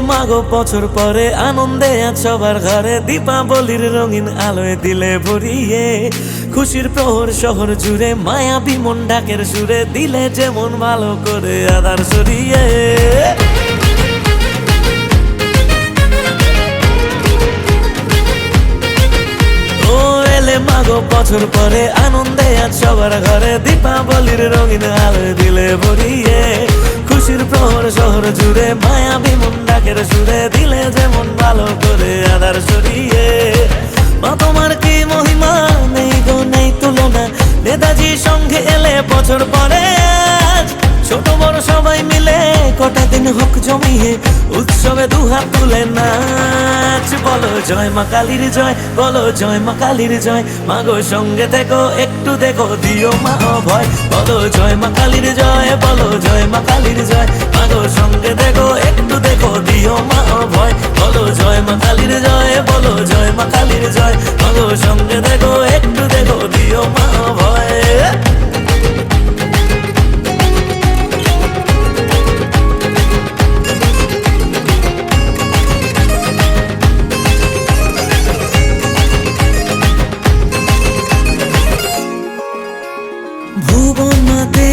মাগো বছর পরে আনন্দে আজ সবার ঘরে। দীপাবলির রঙিন আলোয় দিলে ভরিয়ে। খুশির প্রহর শহর জুড়ে মায়াবী মন ডাকের সুরে দিলে যেমন ভালো করে আধার সরিয়ে মাগো বছর পরে আনন্দে আজ সবার ঘরে। দীপাবলির রঙিন আলো দিলে ভরিয়ে। খুশির প্রহর শহর জুড়ে, মায়াবী মন ডাকের সুরে দিলে যেমন ভালো করে আধার সরিয়ে মা, তোমার কি মহিমা? নেই গো, নেই তুলনা। নেতাজি সঙ্গে এলে বছর পরে ছোট বড় সবাই মিলে কটা দিন হোক জমিয়ে, উৎসবে দুহাত তুলে নাচ। বলো জয় মা কালীর জয়, বলো জয় মা কালীর জয়। মাগো সঙ্গে থেকো একটু দেখো, দিও মা ভয় বলো জয় মা কালীর জয়, বলো জয় মা কালীর জয়। মাগো সঙ্গে দেখো, একটু দেখো, দিও মা ভয় বলো জয় মা কালীর জয়, বলো জয় মা কালীর জয়। মাগো সঙ্গে দেখো ভুবনাতে,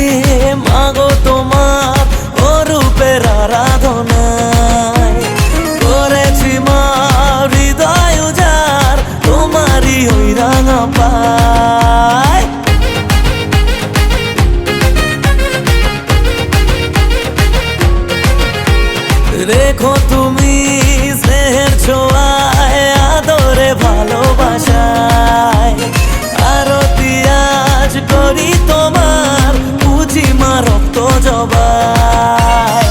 মাগো তোমার ও রূপের আরাধনায় হৃদয় উজার তোমারই ওই রাঙা রেখো তুমি স্নেহের ছোঁয়ায়, আদরে ভালোবাসায় জবাই।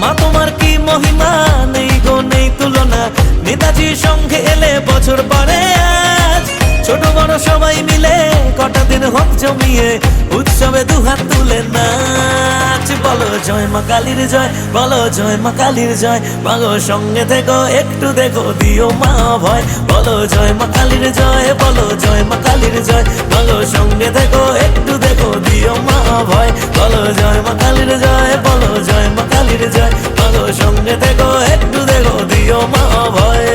মা, তোমার কি মহিমা? নেই গো, নেই তুলনা। নেতাজির সঙ্গে এলে বছর পরে আজ। ছোট বড় সবাই মিলে কটা দিন হোক জমিয়ে উৎসবে দুহাত তুলে নাচ। বলো জয় মা কালীর জয়, বলো জয় মা কালীর জয়। মাগো, সঙ্গে থেকো, একটু দেখো, দিও মা ভয়। বলো জয় মা কালীর জয়, বলো জয় মা কালীর জয়। মাগো, সঙ্গে থেকো, একটু সঙ্গে দেখো একটু দেখো দিও মা ভয়ে।